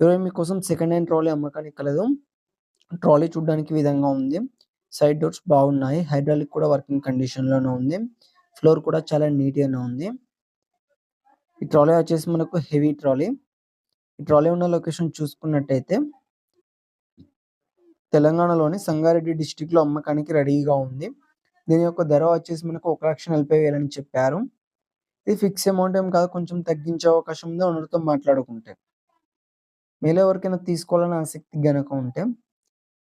ఇరవై మీకోసం second hand trolley అమ్మకానికి కలదు. ట్రాలీ చూడడానికి విధంగా ఉంది. సైడ్ డోర్స్ బాగున్నాయి. హైడ్రాలిక్ కూడా వర్కింగ్ కండిషన్‌లోనే ఉంది. ఫ్లోర్ కూడా చాలా నీట్‌గానే ఉంది. ఈ ట్రాలీ వచ్చేసి మనకు హెవీ ట్రాలీ. ఈ ట్రాలీ ఉన్న లొకేషన్ చూసుకున్నట్టయితే తెలంగాణలోని సంగారెడ్డి డిస్ట్రిక్ట్‌లో అమ్మకానికి రెడీగా ఉంది. దీని యొక్క ధర వచ్చేసి మనకు ఒక లక్ష నలభై వేలని చెప్పారు. ఇది ఫిక్స్ అమౌంట్ ఏం కాదు. కొంచెం తగ్గించే అవకాశం ఉంది ఓనర్‌తో మాట్లాడుకుంటే. మీలో ఎవరికైనా తీసుకోవాలని ఆసక్తి గనక ఉంటే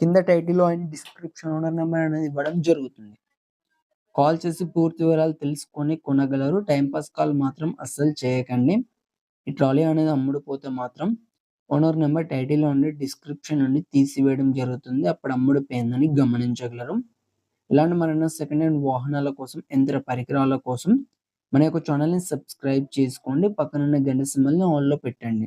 కింద టైటిల్‌లో అండ్ డిస్క్రిప్షన్ ఓనర్ నెంబర్ అనేది ఇవ్వడం జరుగుతుంది. కాల్ చేసి పూర్తి వివరాలు తెలుసుకొని కొనగలరు. టైంపాస్ పాస్ కాల్ మాత్రం అస్సలు చేయకండి. ఈ ట్రాలీ అనేది అమ్ముడుపోతే మాత్రం ఓనర్ నెంబర్ టైటిల్ నుండి డిస్క్రిప్షన్ నుండి తీసివేయడం జరుగుతుంది. అప్పుడు అమ్ముడుపోయిందని గమనించగలరు. ఇలాంటి మరణ సెకండ్ హ్యాండ్ వాహనాల కోసం, యంత్ర పరికరాల కోసం మన యొక్క ఛానల్‌ని సబ్స్క్రైబ్ చేసుకోండి. పక్కనున్న గంట సింబల్‌ని ఆన్లో పెట్టండి.